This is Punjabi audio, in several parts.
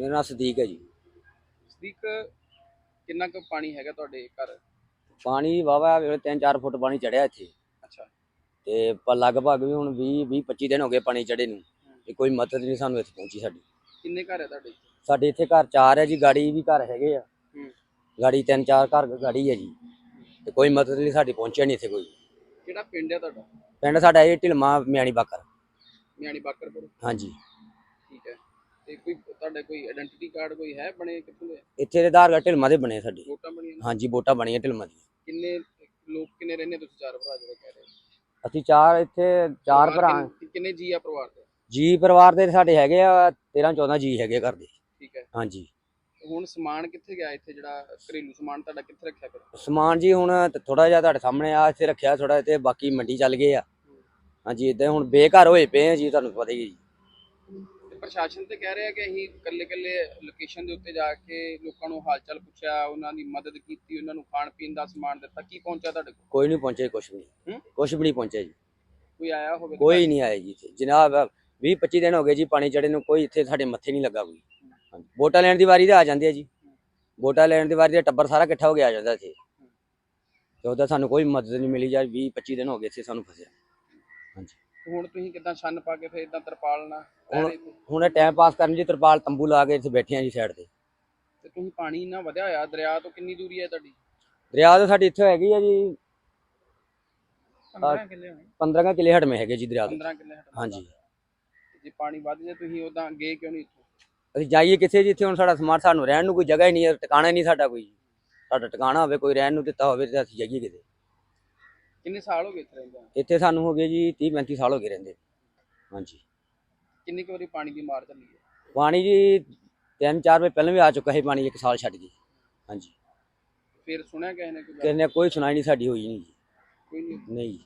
ਮੇਰਾ ਨਾਮ ਸਦੀਕ ਹੈ ਜੀ। ਸਦੀਕ ਕਿੰਨਾ ਕੁ ਪਾਣੀ ਹੈਗਾ ਤੁਹਾਡੇ ਘਰ? ਪਾਣੀ ਵਾਵਾ ਵੇਲੇ 3-4 ਫੁੱਟ ਪਾਣੀ ਚੜਿਆ ਇੱਥੇ। ਅੱਛਾ। ਤੇ ਪਰ ਲਗਭਗ ਵੀ ਹੁਣ 20 20 25 ਦਿਨ ਹੋ ਗਏ ਪਾਣੀ ਚੜੇ ਨੂੰ ਤੇ ਕੋਈ ਮਦਦ ਨਹੀਂ ਸਾਨੂੰ ਇੱਥੇ ਪਹੁੰਚੀ ਸਾਡੀ। ਕਿੰਨੇ ਘਰ ਹੈ ਤੁਹਾਡੇ ਸਾਡੇ ਇੱਥੇ ਘਰ ਚਾਰ ਹੈ ਜੀ ਗਾੜੀ ਵੀ ਘਰ ਹੈਗੇ ਆ। ਗਾੜੀ ਤਿੰਨ ਚਾਰ ਘਰ ਗਾੜੀ ਹੈ ਜੀ। ਤੇ ਕੋਈ ਮਦਦ ਨਹੀਂ ਸਾਡੀ ਪਹੁੰਚਿਆ ਨਹੀਂ ਇੱਥੇ ਕੋਈ। ਕਿਹੜਾ ਪਿੰਡ ਹੈ ਤੁਹਾਡਾ? ਪਿੰਡ ਸਾਡਾ ਇਹ ਢਿਲਮਾ ਮਿਆਣੀ ਬਾਕਰ। ਮਿਆਣੀ ਬਾਕਰਪੁਰ ਹਾਂਜੀ। ਤੇ ਕੋਈ ਤੁਹਾਡਾ ਕੋਈ ਆਇਡੈਂਟੀਟੀ ਕਾਰਡ ਕੋਈ ਹੈ ਬਣੇ ਕਿੱਥੋਂ ਦੇ? ਇੱਥੇ ਦੇ ਆਧਾਰ ਕਾਰਡ ਢਿਲਮਾ ਦੇ ਬਣੇ ਸਾਡੇ। ਵੋਟਾਂ ਬਣੀਆਂ ਨੇ? ਹਾਂਜੀ ਵੋਟਾਂ ਬਣੀਆਂ ਢਿਲਮਾ ਦੀ ਕਿੰਨੇ ਲੋਕ ਕਿੰਨੇ ਰਹਿੰਦੇ ਤੁਸੀਂ ਚਾਰ ਭਰਾ ਜਿਹੜੇ ਕਹਿ ਰਹੇ ਹੋ? ਅਸੀਂ ਚਾਰ ਇੱਥੇ ਚਾਰ ਭਰਾ। ਪਰਿਵਾਰ ਕਿੰਨੇ- ਕਿੰਨੇ ਜੀ ਆ ਪਰਿਵਾਰ ਦੇ? ਜੀ ਪਰਿਵਾਰ ਦੇ ਸਾਡੇ ਹੈਗੇ ਆ 13 14 ਜੀ ਹੈਗੇ ਘਰ ਦੇ। ਠੀਕ ਹੈ। ਹਾਂਜੀ। ਹੁਣ ਸਮਾਨ ਕਿੱਥੇ ਗਿਆ ਇੱਥੇ ਜਿਹੜਾ ਘਰੇਲੂ ਸਮਾਨ ਤੁਹਾਡਾ ਕਿੱਥੇ ਰੱਖਿਆ ਫਿਰ? ਸਮਾਨ ਜੀ ਹੁਣ ਥੋੜਾ ਜਿਹਾ ਤੁਹਾਡੇ ਸਾਹਮਣੇ ਆ ਇੱਥੇ ਰੱਖਿਆ ਥੋੜਾ ਤੇ ਬਾਕੀ ਮੰਡੀ ਚੱਲ ਗਏ ਆ। ਹਾਂਜੀ ਇਦਾਂ ਹੁਣ ਬੇਘਰ ਹੋਏ ਪਏ ਆ ਜੀ ਤੁਹਾਨੂੰ ਪਤਾ ਹੀ ਹੈ ਜੀ। ਪ੍ਰਸ਼ਾਸਨ ਤੇ ਕਹਿ ਰਿਹਾ ਕਿ ਅਸੀਂ ਇਕੱਲੇ ਲੋਕੇਸ਼ਨ ਦੇ ਉੱਤੇ ਜਾ ਕੇ ਲੋਕਾਂ ਨੂੰ ਹਾਲ ਚਾਲ ਪੁੱਛਿਆ ਉਹਨਾਂ ਦੀ ਮਦਦ ਕੀਤੀ ਉਹਨਾਂ ਨੂੰ ਖਾਣ ਪੀਣ ਦਾ ਸਮਾਨ ਦਿੱਤਾ ਕੀ ਪਹੁੰਚਿਆ ਤੁਹਾਡੇ ਕੋਲ? ਕੋਈ ਨਹੀਂ ਪਹੁੰਚੇ ਕੁਛ ਵੀ ਹੂੰ? ਕੁਛ ਵੀ ਨਹੀਂ ਪਹੁੰਚਿਆ ਜੀ। ਕੋਈ ਆਇਆ ਹੋਵੇ ਤਾਂ ਕੋਈ ਨਹੀਂ ਆਇਆ ਜੀ ਇੱਥੇ। ਜਨਾਬ 20 25 ਦਿਨ ਹੋ ਗਏ ਜੀ ਪਾਣੀ ਚੜੇ ਨੂੰ ਕੋਈ ਇੱਥੇ ਸਾਡੇ ਮੱਥੇ ਨਹੀਂ ਲੱਗਾ ਕੋਈ। ਹਾਂਜੀ। ਵੋਟਾਂ ਲੈਣ ਦੀ ਵਾਰੀ ਤੇ ਆ ਜਾਂਦੇ ਆ ਜੀ। ਵੋਟਾਂ ਲੈਣ ਦੀ ਵਾਰੀ ਤੇ ਟੱਬਰ ਸਾਰਾ ਇਕੱਠਾ ਹੋ ਕੇ ਆ ਜਾਂਦਾ ਇੱਥੇ। ਤੇ ਉਹਦਾ ਸਾਨੂੰ ਕੋਈ ਮਦਦ ਨਹੀਂ ਮਿਲੀ ਜਾਂ 20 25 ਦਿਨ ਹੋ ਗਏ ਇੱਥੇ ਸਾਨੂੰ ਫਸਿਆ। ਹਾਂਜੀ। ਹੁਣ ਤੁਸੀਂ ਕਿਦਾਂ ਛੰਨ ਪਾ ਕੇ ਫਿਰ ਇਦਾਂ ਤਰਪਾਲ ਨਾਲ ਰਹਿ ਹੁਣ- ਰਹੇ ਹੋ? ਹੁਣ ਇਹ ਟਾਈਮ ਪਾਸ ਕਰਨ ਜੀ ਤਰਪਾਲ ਤੰਬੂ ਲਾ ਕੇ ਇੱਥੇ ਬੈਠੇ ਆ ਜੀ ਸਾਈਡ ਤੇ। ਤੇ ਤੁਸੀਂ ਪਾਣੀ ਇੰਨਾ ਵਧਿਆ ਹੋਇਆ ਦਰਿਆ ਤੋਂ ਕਿੰਨੀ ਦੂਰੀ ਹੈ ਤੁਹਾਡੀ? ਦਰਿਆ ਤਾਂ ਸਾਡੀ ਇੱਥੇ ਹੈਗੀ ਆ ਜੀ। 15 ਕਿੱਲੇ ਹੋਣੇ। 15 ਕਿਲੇ ਹਟਮੇ ਹੈਗੇ ਜੀ ਦਰਿਆ ਤੋਂ 15 ਕਿੱਲੇ ਹਟਵਾ ਹਾਂਜੀ। ਜੇ ਪਾਣੀ ਵੱਧ ਜਾਏ ਤੁਸੀਂ ਉਦਾਂ ਗਏ ਕਿਉਂ ਨਹੀਂ ਇੱਥੋਂ? ਅਸੀਂ ਜਾਈਏ ਕਿੱਥੇ ਜਿੱਥੇ ਹੁਣ ਸਾਡਾ ਸਮਾਨ ਸਾਨੂੰ ਰਹਿਣ ਨੂੰ ਕੋਈ ਜਗ੍ਹਾ ਹੀ ਨਹੀਂ ਹੈ ਟਿਕਾਣਾ ਹੀ ਨਹੀਂ ਸਾਡਾ ਕੋਈ। ਸਾਡਾ ਟਿਕਾਣਾ ਹੋਵੇ ਕੋਈ ਰਹਿਣ ਨੂੰ ਦਿੱਤਾ ਹੋਵੇ ਤੇ ਅਸੀਂ ਜਾਈਏ ਕਿਤੇ। ਕਿੰਨੇ ਸਾਲ ਹੋ ਗਏ ਇੱਥੇ ਰਹਿੰਦੇ ਇੱਥੇ ਸਾਨੂੰ ਹੋ ਗਏ ਜੀ 30 35 ਸਾਲ ਹੋ ਗਏ ਰਹਿੰਦੇ। ਹਾਂਜੀ। ਕਿੰਨੀ ਕੁ ਵਾਰੀ ਪਾਣੀ ਦੀ ਮਾਰ ਚੱਲੀ ਹੈ? ਪਾਣੀ ਜੀ ਤਿੰਨ ਚਾਰ ਵਜੇ ਪਹਿਲਾਂ ਵੀ ਆ ਚੁੱਕਾ ਸੀ ਪਾਣੀ ਇੱਕ ਸਾਲ ਛੱਡ ਕੇ ਹਾਂਜੀ। ਫਿਰ ਸੁਣਿਆ ਕਿਸੇ ਨੇ ਕੋਈ? ਕਿਸੇ ਨੇ ਕੋਈ ਸੁਣਾਈ ਨਹੀਂ ਸਾਡੀ ਹੋਈ ਨਹੀਂ ਜੀ। ਕੋਈ ਨਹੀਂ। ਨਹੀਂ। ਜੀ।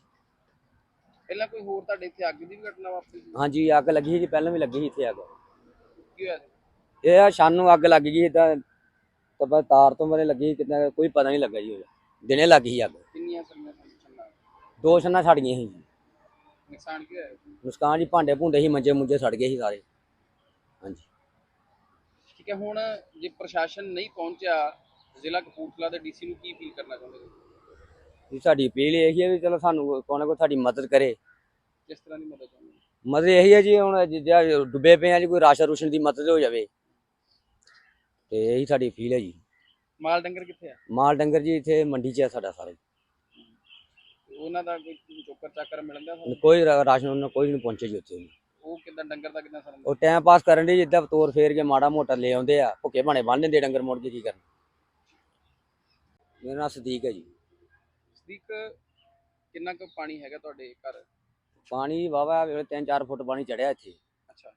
ਪਹਿਲਾਂ ਕੋਈ ਹੋਰ ਤੁਹਾਡੇ ਇੱਥੇ ਅੱਗ ਦੀ ਵੀ ਘਟਨਾ ਵਾਪਰੀ ਸੀ? ਹਾਂਜੀ ਅੱਗ ਲੱਗੀ ਸੀ ਜੀ ਪਹਿਲਾਂ ਵੀ ਲੱਗੀ ਸੀ ਇੱਥੇ ਅੱਗ। ਕੀ ਹੋਇਆ ਸੀ? ਇਹ ਆ ਸ਼ਾਨ ਨੂੰ ਅੱਗ ਲੱਗ ਗਈ ਇਦਾਂ ਤਬਾ ਤਾਰ ਤੋਂ ਮਰੇ ਲੱਗੀ ਕਿਤੇ ਕੋਈ ਪਤਾ ਨਹੀਂ ਲੱਗਾ ਜੀ ਉਹਦਾ ਦਿਨੇ ਲੱਗ ਗਈ ਅੱਗ। ਕਿੰਨੀਆਂ ਛੰਨਾ ਦੋ ਛੰਨਾ ਸੜ ਗਈਆਂ ਸੀ। ਜੀ ਨੁਕਸਾਨ ਕੀ ਹੋਇਆ? ਨੁਕਸਾਨ ਜੀ ਭਾਂਡੇ ਭੁੰਡੇ ਸੀ ਮੰਜੇ ਮੁੰਜੇ ਸੜ ਗਏ ਸੀ ਸਾਰੇ। ਹਾਂਜੀ। ਠੀਕ ਹੈ ਹੁਣ ਜੇ ਪ੍ਰਸ਼ਾਸਨ ਨਹੀਂ ਪਹੁੰਚਿਆ ਜ਼ਿਲ੍ਹਾ ਕਪੂਰਥਲਾ ਦੇ ਡੀਸੀ ਨੂੰ ਕੀ ਫੀਲ ਕਰਨਾ ਚਾਹੁੰਦੇ ਹੋ? ਜੀ ਸਾਡੀ ਅਪੀਲ ਇਹ ਹੈ ਵੀ ਚਲੋ ਸਾਨੂੰ ਕੋਈ ਨਾ ਕੋਈ ਸਾਡੀ ਮਦਦ ਕਰੇ। ਕਿਸ ਤਰ੍ਹਾਂ ਦੀ ਮਦਦ ਚਾਹੁੰਦੇ ਹੋ? ਮਦਦ ਇਹੀ ਹੈ ਜੀ ਹੁਣ ਜਿਹੜਾ ਡੁੱਬੇ ਪਏ ਆ ਜੀ ਕੋਈ ਰਾਸ਼ਨ ਰੂਸ਼ਨ ਦੀ ਮਦਦ ਹੋ ਜਾਵੇ। ਤੇ ਇਹੀ ਸਾਡੀ ਅਪੀਲ ਹੈ ਜੀ। ਮਾਲ ਡੰਗਰ ਕਿੱਥੇ ਆ? ਮਾਲ ਡੰਗਰ ਜੀ ਇੱਥੇ ਮੰਡੀ 'ਚ ਆ ਸਾਡਾ ਸਾਰਾ। ਉਹਨਾਂ ਦਾ ਕੋਈ ਚੋਕਰ ਚਾਕਰ ਮਿਲਦਾ ਤੁਹਾਨੂੰ? ਕੋਈ ਰਾ- ਰਾਸ਼ਨ ਉਹਨਾਂ ਕੋਈ ਨਹੀਂ ਪਹੁੰਚੇ ਜੀ ਉੱਥੇ। ਉਹ ਕਿਦਾਂ ਡੰਗਰ ਦਾ ਕਿਦਾਂ ਸਰਨ ਉਹ ਟਾਈਮ ਪਾਸ ਕਰਨ ਦੀ ਜਿੱਦਾਂ ਤੋਰ ਫੇਰ ਕੇ ਮਾੜਾ ਮੋਟਾ ਲੈ ਆਉਂਦੇ ਆ ਭੁੱਕੇ ਭਾਣੇ ਬੰਨ ਦਿੰਦੇ ਡੰਗਰ ਮੁੜ ਕੇ ਕੀ ਕਰਨ। ਮੇਰਾ ਨਾਮ ਸਦੀਕ ਹੈ ਜੀ। ਸਦੀਕ ਕਿੰਨਾ ਕੁ ਪਾਣੀ ਹੈਗਾ ਤੁਹਾਡੇ ਘਰ? ਪਾਣੀ ਵਾਵਾ ਵੇਲੇ 3-4 ਫੁੱਟ ਪਾਣੀ ਚੜਿਆ ਇੱਥੇ। ਅੱਛਾ।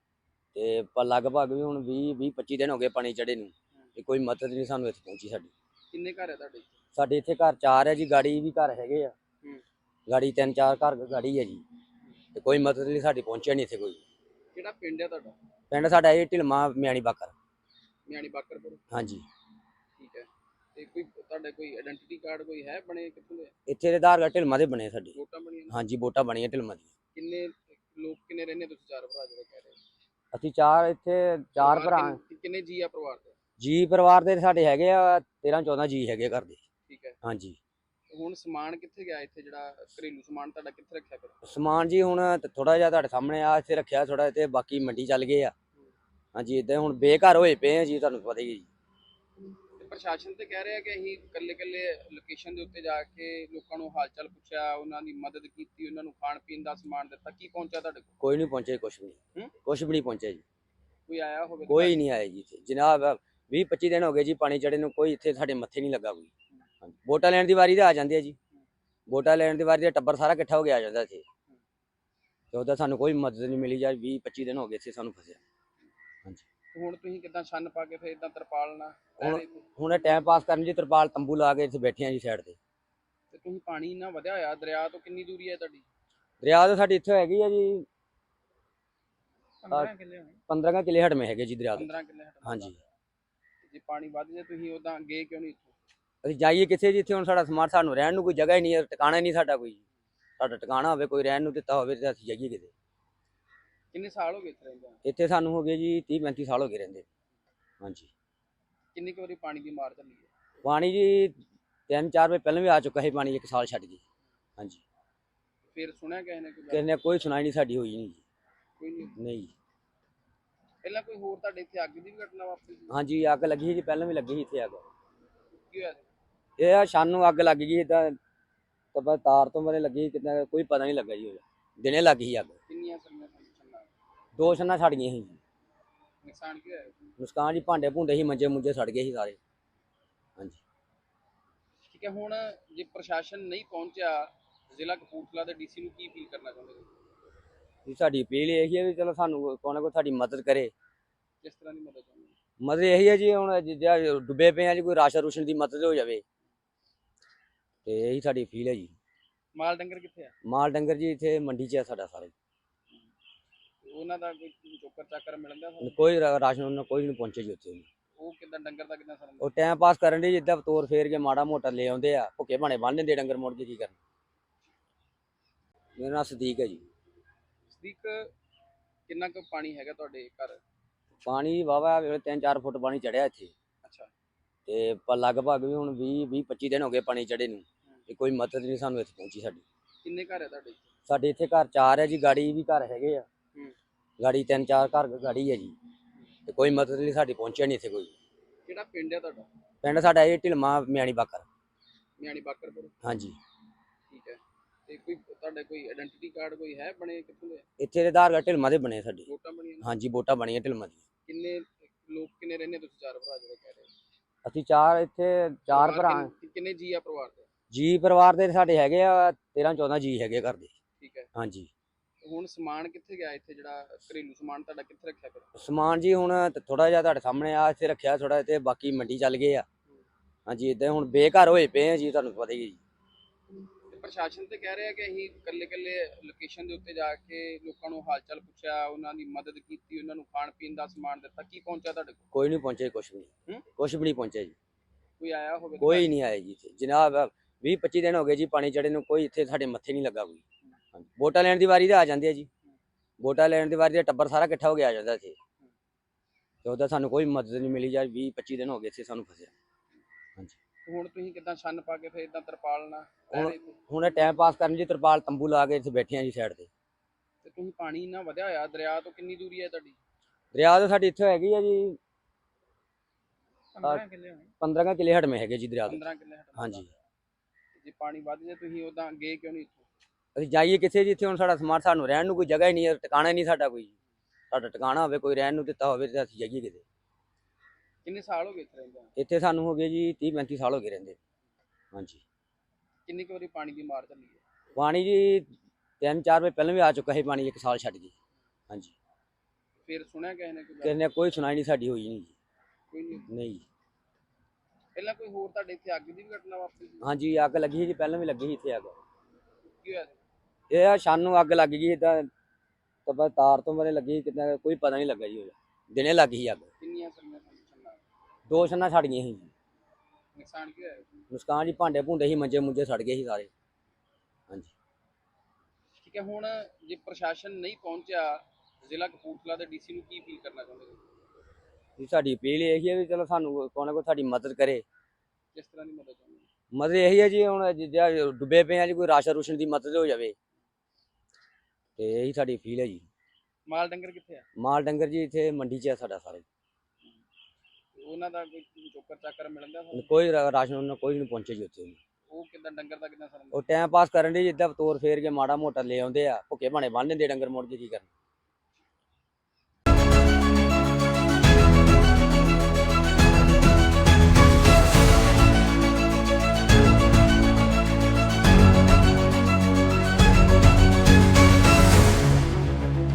ਤੇ ਪਰ ਲਗਭਗ ਵੀ ਹੁਣ 20 20 25 ਦਿਨ ਹੋ ਗਏ ਪਾਣੀ ਚੜੇ ਨੂੰ ਤੇ ਕੋਈ ਮਦਦ ਨਹੀਂ ਸਾਨੂੰ ਇੱਥੇ ਪਹੁੰਚੀ ਸਾਡੀ। ਕਿੰਨੇ ਘਰ ਹੈ ਤੁਹਾਡੇ ਸਾਡੇ ਇੱਥੇ ਘਰ ਚਾਰ ਹੈ ਜੀ ਗਾੜੀ ਵੀ ਘਰ ਹੈਗੇ ਆ। ਹੂੰ। ਗਾੜੀ ਤਿੰਨ ਚਾਰ ਘਰ ਗਾੜੀ ਹੈ ਜੀ। ਤੇ ਕੋਈ ਮਦਦ ਨਹੀਂ ਸਾਡੀ ਪਹੁੰਚਿਆ ਨਹੀਂ ਇੱਥੇ ਕੋਈ। ਕਿਹੜਾ ਪਿੰਡ ਹੈ ਤੁਹਾਡਾ? ਪਿੰਡ ਸਾਡਾ ਇਹ ਢਿਲਮਾ ਮਿਆਣੀ ਬਾਕਰ। ਮਿਆਣੀ ਬਾਕਰਪੁਰ ਹਾਂਜੀ। ਠੀਕ ਹੈ। ਤੇ ਕੋਈ ਤੁਹਾਡਾ ਕੋਈ ਆਇਡੈਂਟੀਟੀ ਕਾਰਡ ਕੋਈ ਹੈ ਬਣੇ ਕਿੱਥੋਂ ਦੇ? ਇੱਥੇ ਦੇ ਆਧਾਰ ਕਾਰਡ ਢਿਲਮਾ ਦੇ ਬਣੇ ਸਾਡੇ। ਵੋਟਾਂ ਬਣੀਆਂ ਨੇ? ਹਾਂਜੀ ਵੋਟਾਂ ਬਣੀਆਂ ਢਿਲਮਾ ਦੀ ਕਿੰਨੇ ਲੋਕ ਕਿੰਨੇ ਰਹਿੰਦੇ ਤੁਸੀਂ ਚਾਰ ਭਰਾ ਜਿਹੜੇ ਕਹਿ ਰਹੇ ਹੋ? ਅਸੀਂ ਚਾਰ ਇੱਥੇ ਚਾਰ ਪਰਿਵਾਰ ਭਰਾ ਕਿੰਨੇ- ਕਿੰਨੇ ਜੀ ਆ ਪਰਿਵਾਰ ਦੇ? ਜੀ ਪਰਿਵਾਰ ਦੇ ਸਾਡੇ ਹੈਗੇ ਆ 13 14 ਜੀ ਹੈਗੇ ਘਰ ਦੇ। ਠੀਕ ਹੈ। ਹਾਂਜੀ। ਹੁਣ ਸਮਾਨ ਕਿੱਥੇ ਗਿਆ ਇੱਥੇ ਜਿਹੜਾ ਘਰੇਲੂ ਸਮਾਨ ਤੁਹਾਡਾ ਕਿੱਥੇ ਰੱਖਿਆ ਫਿਰ? ਸਮਾਨ ਜੀ ਹੁਣ ਥੋੜਾ ਜਿਹਾ ਤੁਹਾਡੇ ਸਾਹਮਣੇ ਆ ਇੱਥੇ ਰੱਖਿਆ ਥੋੜਾ ਤੇ ਬਾਕੀ ਮੰਡੀ ਚੱਲ ਗਏ ਆ। ਹਾਂਜੀ ਇਦਾਂ ਹੁਣ ਬੇਘਰ ਹੋਏ ਪਏ ਆ ਜੀ ਤੁਹਾਨੂੰ ਪਤਾ ਹੀ ਹੈ ਜੀ। ਪ੍ਰਸ਼ਾਸਨ ਤੇ ਕਹਿ ਰਿਹਾ ਕਿ ਅਸੀਂ ਇਕੱਲੇ ਇਕੱਲੇ ਲੋਕੇਸ਼ਨ ਦੇ ਉੱਤੇ ਜਾ ਕੇ ਲੋਕਾਂ ਨੂੰ ਹਾਲ ਚਾਲ ਪੁੱਛਿਆ ਉਹਨਾਂ ਦੀ ਮਦਦ ਕੀਤੀ ਉਹਨਾਂ ਨੂੰ ਖਾਣ ਪੀਣ ਦਾ ਸਮਾਨ ਦਿੱਤਾ ਕੀ ਪਹੁੰਚਿਆ ਤੁਹਾਡੇ ਕੋਲ? ਕੋਈ ਨਹੀਂ ਪਹੁੰਚੇ ਕੁਛ ਵੀ ਨਹੀਂ? ਕੁਛ ਵੀ ਨਹੀਂ ਪਹੁੰਚਿਆ ਜੀ। ਕੋਈ ਆਇਆ ਹੋਵੇ ਕੋਈ ਨਹੀਂ ਆਇਆ ਜੀ ਇੱਥੇ। ਜਨਾਬ 20 25 ਦਿਨ ਹੋ ਗਏ ਜੀ ਪਾਣੀ ਚੜੇ ਨੂੰ ਕੋਈ ਇੱਥੇ ਸਾਡੇ ਮੱਥੇ ਨਹੀਂ ਲੱਗਾ ਕੋਈ। ਵੋਟਾਂ ਲੈਣ ਦੀ ਵਾਰੀ ਤੇ ਆ ਜਾਂਦੇ ਆ ਜੀ। ਵੋਟਾਂ ਲੈਣ ਦੀ ਵਾਰੀ ਤੇ ਟੱਬਰ ਸਾਰਾ ਇਕੱਠਾ ਹੋ ਕੇ ਆ ਜਾਂਦਾ ਇੱਥੇ। ਤੇ ਉਹਦਾ ਸਾਨੂੰ ਕੋਈ ਮਦਦ ਨਹੀਂ ਮਿਲੀ ਜਾਂ 20 25 ਦਿਨ ਹੋ ਗਏ ਇੱਥੇ ਸਾਨੂੰ ਫਸਿਆ। ਤੇ ਹੁਣ ਤੁਸੀਂ ਕਿਦਾਂ ਛੰਨ ਪਾ ਕੇ ਫਿਰ ਇਦਾਂ ਤਰਪਾਲ ਨਾਲ ਹੁਣ-? ਹੁਣ ਟਾਈਮ ਪਾਸ ਕਰਨ ਜੀ ਤਰਪਾਲ ਤੰਬੂ ਲਾ ਕੇ ਇੱਥੇ ਬੈਠੇ ਆ ਜੀ ਸਾਈਡ ਤੇ। ਤੇ ਤੁਸੀਂ ਪਾਣੀ ਇੰਨਾ ਵਧਿਆ ਹੋਇਆ ਦਰਿਆ ਤੋਂ ਕਿੰਨੀ ਦੂਰੀ ਹੈ ਤੁਹਾਡੀ? ਦਰਿਆ ਤਾਂ ਸਾਡੀ ਇੱਥੇ ਹੈਗੀ ਆ ਜੀ। 15 ਕਿੱਲੇ ਹੋਣੇ। 15 ਕਿਲੇ ਹਟਮੇ ਹੈਗੇ ਜੀ ਦਰਿਆ ਦੇ। 15 ਕਿੱਲੇ ਹਟਵਾ ਹਾਂਜੀ। ਜੇ ਪਾਣੀ ਵੱਧ ਜਾਏ ਤੁਸੀਂ ਉਦਾਂ ਗਏ ਕਿਉਂ ਨਹੀਂ ਇੱਥੋਂ ਅਸੀਂ ਜਾਈਏ ਕਿੱਥੇ ਜਿੱਥੇ ਹੁਣ ਸਾਡਾ ਸਮਾਨ ਸਾਨੂੰ ਰਹਿਣ ਨੂੰ ਕੋਈ ਜਗ੍ਹਾ ਹੀ ਨਹੀਂ ਹੈ ਟਿਕਾਣਾ ਹੀ ਨਹੀਂ ਸਾਡਾ ਕੋਈ। ਸਾਡਾ ਟਿਕਾਣਾ ਹੋਵੇ ਕੋਈ ਰਹਿਣ ਨੂੰ ਦਿੱਤਾ ਹੋਵੇ ਤੇ ਅਸੀਂ ਜਾਈਏ ਕਿਤੇ। ਕਿੰਨੇ ਸਾਲ ਹੋ ਗਏ ਇੱਥੇ ਰਹਿੰਦੇ ਇੱਥੇ ਸਾਨੂੰ ਹੋ ਗਏ ਜੀ 30 35 ਸਾਲ ਹੋ ਗਏ ਰਹਿੰਦੇ। ਹਾਂਜੀ। ਕਿੰਨੀ ਕੁ ਵਾਰੀ ਪਾਣੀ ਦੀ ਮਾਰ ਚੱਲੀ ਹੈ? ਪਾਣੀ ਜੀ ਤਿੰਨ ਚਾਰ ਵਜੇ ਪਹਿਲਾਂ ਵੀ ਆ ਚੁੱਕਾ ਸੀ ਪਾਣੀ ਇੱਕ ਸਾਲ ਛੱਡ ਕੇ ਹਾਂਜੀ। ਫਿਰ ਸੁਣਿਆ ਕਿਸੇ ਨੇ? ਕਿਸੇ ਨੇ ਕੋਈ ਸੁਣਾਈ ਨਹੀਂ ਸਾਡੀ ਹੋਈ ਨਹੀਂ ਕੋਈ ਨਹੀਂ। ਨਹੀਂ। ਪਹਿਲਾਂ ਕੋਈ ਹੋਰ ਤੁਹਾਡੇ ਇੱਥੇ ਅੱਗ ਦੀ ਵੀ ਘਟਨਾ ਵਾਪਰੀ ਸੀ? ਹਾਂਜੀ ਅੱਗ ਲੱਗੀ ਸੀ ਜੀ ਪਹਿਲਾਂ ਵੀ ਲੱਗੀ ਸੀ ਇੱਥੇ ਅੱਗ। ਕੀ ਹੋਇਆ? ਇਹ ਆ ਸ਼ਾਨੂੰ ਅੱਗ ਲੱਗ ਗਈ ਇਦਾਂ ਤਬਾ ਤਾਰ ਤੋਂ ਮਰੇ ਲੱਗੀ ਕਿੰਨਾ ਕੋਈ ਪਤਾ ਨਹੀਂ ਲੱਗਾ ਜੀ ਉਹਦਾ। ਦਿਨੇ ਲੱਗ ਗਈ ਅੱਗ। ਕਿੰਨੀਆਂ ਸੜੀਆਂ ਛੰਨਾ ਦੋ ਛੰਨਾ ਛੜ ਗਈਆਂ ਸੀ ਜੀ। ਨੁਕਸਾਨ ਕੀ ਹੋਇਆ ਨੁਕਸਾਨ ਜੀ ਭਾਂਡੇ ਭੁੰਡੇ ਸੀ ਮੰਜੇ ਮੁੰਜੇ ਸੜ ਗਏ ਸੀ ਸਾਰੇ। ਹਾਂਜੀ। ਠੀਕ ਹੈ ਹੁਣ ਜੇ ਪ੍ਰਸ਼ਾਸਨ ਨਹੀਂ ਪਹੁੰਚਿਆ ਜ਼ਿਲ੍ਹਾ ਕਪੂਰਥਲਾ ਦੇ ਡੀਸੀ ਨੂੰ ਕੀ ਅਪੀਲ ਕਰਨਾ ਚਾਹੁੰਦੇ ਹੋ? ਜੀ ਸਾਡੀ ਅਪੀਲ ਇਹ ਹੈ ਵੀ ਚਲੋ ਸਾਨੂੰ ਕੋਈ ਨਾ ਕੋਈ ਸਾਡੀ ਮਦਦ ਕਰੇ। ਕਿਸ ਤਰ੍ਹਾਂ ਦੀ ਮਦਦ ਚਾਹੁੰਦੇ ਹੋ? ਮਦਦ ਇਹੀ ਹੈ ਜੀ ਹੁਣ ਜਿੱਦਾਂ ਡੁੱਬੇ ਪਏ ਆ ਜੀ ਕੋਈ ਰਾਸ਼ਨ ਰੂਸ਼ਨ ਦੀ ਮਦਦ ਹੋ ਜਾਵੇ। ਤੇ ਇਹੀ ਸਾਡੀ ਅਪੀਲ ਹੈ ਜੀ। ਮਾਲ ਡੰਗਰ ਕਿੱਥੇ ਆ? ਮਾਲ ਡੰਗਰ ਜੀ ਇੱਥੇ ਮੰਡੀ 'ਚ ਆ ਸਾਡਾ ਸਾਰੇ। ਉਹਨਾਂ ਦਾ ਕੋਈ ਚੋਕਰ ਚਾਕਰ ਮਿਲਦਾ ਤੁਹਾਨੂੰ? ਕੋਈ ਰਾ- ਰਾਸ਼ਨ ਉਹਨਾਂ ਕੋਈ ਨਹੀਂ ਪਹੁੰਚੇ ਜੀ ਉੱਥੇ। ਉਹ ਕਿਦਾਂ ਡੰਗਰ ਦਾ ਕਿਦਾਂ ਸਰਨ ਉਹ ਟਾਈਮ ਪਾਸ ਕਰਨ ਦੇ ਜਿੱਦਾਂ ਤੋਰ ਫੇਰ ਕੇ ਮਾੜਾ ਮੋਟਾ ਲੈ ਆਉਂਦੇ ਆ ਭੁੱਕੇ ਭਾਣੇ ਬੰਨ ਦਿੰਦੇ ਡੰਗਰ ਮੁੜ ਕੇ ਕੀ ਕਰਨ। ਮੇਰਾ ਨਾਮ ਸਦੀਕ ਹੈ ਜੀ। ਸਦੀਕ ਕਿੰਨਾ ਕੁ ਪਾਣੀ ਹੈਗਾ ਤੁਹਾਡੇ ਘਰ? ਪਾਣੀ ਵਾਵਾ ਵੇਲੇ 3-4 ਫੁੱਟ ਪਾਣੀ ਚੜਿਆ ਇੱਥੇ। ਅੱਛਾ। ਤੇ ਪਰ ਲਗਭਗ ਵੀ ਹੁਣ 20 20 25 ਦਿਨ ਹੋ ਗਏ ਪਾਣੀ ਚੜੇ ਨੂੰ ਤੇ ਕੋਈ ਮਦਦ ਨਹੀਂ ਸਾਨੂੰ ਇੱਥੇ ਪਹੁੰਚੀ ਸਾਡੀ। ਕਿੰਨੇ ਘਰ ਹੈ ਤੁਹਾਡੇ? ਸਾਡੇ ਇੱਥੇ ਘਰ ਚਾਰ ਹੈ ਜੀ ਗਾੜੀ ਵੀ ਘਰ ਹੈਗੇ ਆ। ਗਾੜੀ ਤਿੰਨ ਚਾਰ ਘਰ ਗਾੜੀ ਹੈ ਜੀ। ਤੇ ਕੋਈ ਮਦਦ ਨਹੀਂ ਸਾਡੀ ਪਹੁੰਚਿਆ ਨਹੀਂ ਇੱਥੇ ਕੋਈ। ਕਿਹੜਾ ਪਿੰਡ ਹੈ ਤੁਹਾਡਾ? ਪਿੰਡ ਸਾਡਾ ਇਹ ਢਿਲਮਾ ਮਿਆਣੀ ਬਾਕਰ। ਮਿਆਣੀ ਬਾਕਰਪੁਰ। ਹਾਂਜੀ। ਠੀਕ ਹੈ। ਤੇ ਕੋਈ ਤੁਹਾਡੇ ਕੋਈ ਆਇਡੈਂਟੀਟੀ ਕਾਰਡ ਕੋਈ ਹੈ ਬਣੇ ਕਿੱਥੋਂ ਦੇ? ਇੱਥੇ ਦੇ ਆਧਾਰ ਕਾਰਡ ਢਿਲਮਾ ਦੇ ਬਣੇ ਸਾਡੇ। ਵੋਟਾਂ ਬਣੀਆਂ? ਹਾਂਜੀ ਵੋਟਾਂ ਬਣੀਆਂ ਢਿਲਮਾ ਦੀ ਕਿੰਨੇ ਲੋਕ ਕਿੰਨੇ ਰਹਿੰਦੇ ਤੁਸੀਂ ਚਾਰ ਭਰਾ ਜਿਹੜੇ ਕਹਿ ਰਹੇ ਹੋ? ਅਸੀਂ ਚਾਰ ਇੱਥੇ ਚਾਰ ਭਰਾ ਪਰਿਵਾਰ ਕਿੰਨੇ- ਕਿੰਨੇ ਜੀ ਆ ਪਰਿਵਾਰ ਦੇ? ਜੀ ਪਰਿਵਾਰ ਦੇ ਸਾਡੇ ਹੈਗੇ ਆ 13 14 ਜੀ ਹੈਗੇ ਘਰ ਦੇ। ਠੀਕ ਹੈ। ਹਾਂਜੀ। ਤੇ ਹੁਣ ਸਮਾਨ ਕਿੱਥੇ ਗਿਆ ਇੱਥੇ ਜਿਹੜਾ ਘਰੇਲੂ ਸਮਾਨ ਤੁਹਾਡਾ ਕਿੱਥੇ ਰੱਖਿਆ ਫਿਰ? ਸਮਾਨ ਜੀ ਹੁਣ ਥੋੜਾ ਜਿਹਾ ਤੁਹਾਡੇ ਸਾਹਮਣੇ ਆ ਇੱਥੇ ਰੱਖਿਆ ਥੋੜਾ ਤੇ ਬਾਕੀ ਮੰਡੀ ਚੱਲ ਗਏ ਆ। ਹਾਂਜੀ ਇਦਾਂ ਹੁਣ ਬੇਘਰ ਹੋਏ ਪਏ ਆ ਜੀ ਤੁਹਾਨੂੰ ਪਤਾ ਹੀ ਹੈ ਜੀ। ਪ੍ਰਸ਼ਾਸਨ ਤੇ ਕਹਿ ਰਿਹਾ ਕਿ ਅਸੀਂ ਇਕੱਲੇ ਇਕੱਲੇ ਲੋਕੇਸ਼ਨ ਦੇ ਉੱਤੇ ਜਾ ਕੇ ਲੋਕਾਂ ਨੂੰ ਹਾਲ ਚਾਲ ਪੁੱਛਿਆ ਉਹਨਾਂ ਦੀ ਮਦਦ ਕੀਤੀ ਉਹਨਾਂ ਨੂੰ ਖਾਣ ਪੀਣ ਦਾ ਸਮਾਨ ਦਿੱਤਾ। ਕੀ ਪਹੁੰਚਿਆ ਤੁਹਾਡੇ ਕੋਲ? ਕੋਈ ਨਹੀਂ ਪਹੁੰਚੇ ਕੁਛ ਵੀ ਨਹੀਂ। ਹੂੰ? ਵੀ ਨਹੀਂ ਪਹੁੰਚਿਆ ਜੀ। ਕੋਈ ਆਇਆ ਹੋਵੇ ਕੋਈ ਨਹੀਂ ਆਇਆ ਜੀ ਇੱਥੇ। ਜਨਾਬ 20 25 ਦਿਨ ਹੋ ਗਏ ਜੀ ਪਾਣੀ ਚੜੇ ਨੂੰ ਕੋਈ ਇੱਥੇ ਸਾਡੇ ਮੱਥੇ ਨਹੀਂ ਲੱਗਾ ਕੋਈ। ਹਾਂਜੀ। ਵੋਟਾਂ ਲੈਣ ਦੀ ਵਾਰੀ ਤਾਂ ਆ ਜਾਂਦੇ ਆ ਜੀ। ਵੋਟਾਂ ਲੈਣ ਦੀ ਵਾਰੀ ਦਾ ਟੱਬਰ ਸਾਰਾ ਇਕੱਠਾ ਹੋ ਕੇ ਆ ਜਾਂਦਾ ਇੱਥੇ। ਤੇ ਉਹਦਾ ਸਾਨੂੰ ਕੋਈ ਮਦਦ ਨਹੀਂ ਮਿਲੀ ਜਾਂ 20 25 ਦਿਨ ਹੋ ਗਏ ਇੱਥੇ ਸਾਨੂੰ ਫਸਿਆ। ਹੁਣ ਤੁਸੀਂ ਕਿਦਾਂ ਛੰਨ ਪਾ ਕੇ ਫਿਰ ਇਦਾਂ ਤਰਪਾਲ ਨਾਲ ਰਹਿ ਹੁਣ- ਰਹੇ? ਹੁਣ ਟਾਈਮ ਪਾਸ ਕਰਨ ਜੀ ਤਰਪਾਲ ਤੰਬੂ ਲਾ ਕੇ ਇੱਥੇ ਬੈਠੇ ਆ ਜੀ ਸਾਈਡ ਤੇ। ਤੇ ਤੁਸੀਂ ਪਾਣੀ ਇੰਨਾ ਵਧਿਆ ਹੋਇਆ ਦਰਿਆ ਤੋਂ ਕਿੰਨੀ ਦੂਰੀ ਹੈ ਤੁਹਾਡੀ? ਦਰਿਆ ਤਾਂ ਸਾਡੀ ਇੱਥੇ ਹੈਗੀ ਆ ਜੀ। 15 ਕਿੱਲੇ ਹੋਣੇ। 15 ਕਿਲੇ ਹਟਮੇ ਹੈਗੇ ਜੀ ਦਰਿਆ ਦੇ 15 ਕਿੱਲੇ ਹਟਵਾ ਹਾਂਜੀ। ਜੇ ਪਾਣੀ ਵੱਧ ਜਾਏ ਤੁਸੀਂ ਉਦਾਂ ਗਏ ਕਿਉਂ ਨਹੀਂ ਇੱਥੋਂ? ਅਸੀਂ ਜਾਈਏ ਕਿੱਥੇ ਜੀ? ਇੱਥੇ ਹੁਣ ਸਾਡਾ ਸਮਾਨ ਸਾਨੂੰ ਰਹਿਣ ਨੂੰ ਕੋਈ ਜਗ੍ਹਾ ਹੀ ਨਹੀਂ ਹੈ ਟਿਕਾਣਾ ਹੀ ਨਹੀਂ ਸਾਡਾ ਕੋਈ। ਸਾਡਾ ਟਿਕਾਣਾ ਹੋਵੇ ਕੋਈ ਰਹਿਣ ਨੂੰ ਦਿੱਤਾ ਹੋਵੇ ਤੇ ਅਸੀਂ ਜਾਈਏ ਕਿਤੇ। ਕਿੰਨੇ ਸਾਲ ਹੋ ਗਏ ਇੱਥੇ ਰਹਿੰਦੇ ਇੱਥੇ ਸਾਨੂੰ ਹੋ ਗਏ ਜੀ 30 35 ਸਾਲ ਹੋ ਗਏ ਰਹਿੰਦੇ। ਹਾਂਜੀ। ਕਿੰਨੀ ਕੁ ਵਾਰੀ ਪਾਣੀ ਦੀ ਮਾਰ ਚੱਲੀ ਹੈ? ਪਾਣੀ ਜੀ ਤਿੰਨ ਚਾਰ ਵਜੇ ਪਹਿਲਾਂ ਵੀ ਆ ਚੁੱਕਾ ਸੀ ਪਾਣੀ ਇੱਕ ਸਾਲ ਛੱਡ ਕੇ ਹਾਂਜੀ। ਫਿਰ ਸੁਣਿਆ ਕਿਸੇ ਨੇ ਕੋਈ ਗੱਲ? ਕਿਸੇ ਨੇ ਕੋਈ ਸੁਣਾਈ ਨਹੀਂ ਸਾਡੀ ਹੋਈ ਨਹੀਂ ਜੀ। ਕੋਈ ਨਹੀਂ। ਨਹੀਂ ਜੀ। ਪਹਿਲਾਂ ਕੋਈ ਹੋਰ ਤੁਹਾਡੇ ਇੱਥੇ ਅੱਗ ਦੀ ਵੀ ਘਟਨਾ ਵਾਪਰੀ ਸੀ? ਹਾਂਜੀ ਅੱਗ ਲੱਗੀ ਸੀ ਜੀ ਪਹਿਲਾਂ ਵੀ ਲੱਗੀ ਸੀ ਇੱਥੇ ਅੱਗ। ਕੀ ਹੋਇਆ ਸੀ? ਇਹ ਆ ਸ਼ਾਨੂੰ ਅੱਗ ਲੱਗ ਗਈ ਇਦਾਂ ਤਬਾ ਤਾਰ ਤੋਂ ਮਰੇ ਲੱਗੀ ਕਿੰਨਾ ਕੋਈ ਪਤਾ ਨਹੀਂ ਲੱਗਾ ਜੀ ਉਹਦਾ। ਦਿਨੇ ਲੱਗ ਗਈ ਅੱਗ। ਕਿੰਨੀਆਂ ਸੜੀਆਂ ਸਨ ਦੋ ਛੰਨਾ ਗਈਆਂ ਸੀ। ਜੀ ਨੁਕਸਾਨ ਕੀ ਹੋਇਆ? ਨੁਕਸਾਨ ਜੀ ਭਾਂਡੇ ਭੁੰਡੇ ਸੀ ਮੰਜੇ ਮੁੰਜੇ ਸੜ ਗਏ ਸੀ ਸਾਰੇ। ਹਾਂਜੀ। ਠੀਕ ਹੈ ਹੁਣ ਜੇ ਪ੍ਰਸ਼ਾਸਨ ਨਹੀਂ ਪਹੁੰਚਿਆ ਜ਼ਿਲ੍ਹਾ ਕਪੂਰਥਲਾ ਦੇ ਡੀਸੀ ਨੂੰ ਕੀ ਅਪੀਲ ਕਰਨਾ ਚਾਹੁੰਦੇ ਹੋ? ਜੀ ਸਾਡੀ ਅਪੀਲ ਇਹ ਹੈ ਵੀ ਚਲੋ ਸਾਨੂੰ ਕੋਈ ਨਾ ਕੋਈ ਸਾਡੀ ਮਦਦ ਕਰੇ। ਕਿਸ ਤਰ੍ਹਾਂ ਦੀ ਮਦਦ ਚਾਹੁੰਦੇ ਹੋ? ਮਦਦ ਇਹੀ ਹੈ ਜੀ ਹੁਣ ਜਿੱਦਾਂ ਡੁੱਬੇ ਪਏ ਆ ਜੀ ਕੋਈ ਰਾਸ਼ਨ ਰੂਸ਼ਨ ਦੀ ਮਦਦ ਹੋ ਜਾਵੇ। ਤੇ ਇਹੀ ਸਾਡੀ ਅਪੀਲ ਹੈ ਜੀ। ਮਾਲ ਡੰਗਰ ਕਿੱਥੇ ਆ? ਮਾਲ ਡੰਗਰ ਜੀ ਇੱਥੇ ਮੰਡੀ 'ਚ ਆ ਸਾਡਾ ਸਾਰੇ। ਉਹਨਾਂ ਦਾ ਕੋਈ ਚੋਕਰ ਚਾਕਰ ਮਿਲਦਾ ਤੁਹਾਨੂੰ? ਕੋਈ ਰਾ- ਰਾਸ਼ਨ ਉਹਨਾਂ ਕੋਈ ਨਹੀਂ ਪਹੁੰਚੇ ਜੀ ਉੱਥੇ। ਉਹ ਕਿਦਾਂ ਡੰਗਰ ਦਾ ਕਿਦਾਂ ਸਰਨ ਉਹ ਟਾਈਮ ਪਾਸ ਕਰਨ ਦੇ ਜਿੱਦਾਂ ਤੋਰ ਫੇਰ ਕੇ ਮਾੜਾ ਮੋਟਾ ਲੈ ਆਉਂਦੇ ਆ ਭੁੱਕੇ ਭਾਣੇ ਬੰਨ ਦਿੰਦੇ ਡੰਗਰ ਮੁੜ ਕੇ ਕੀ ਕਰਨ?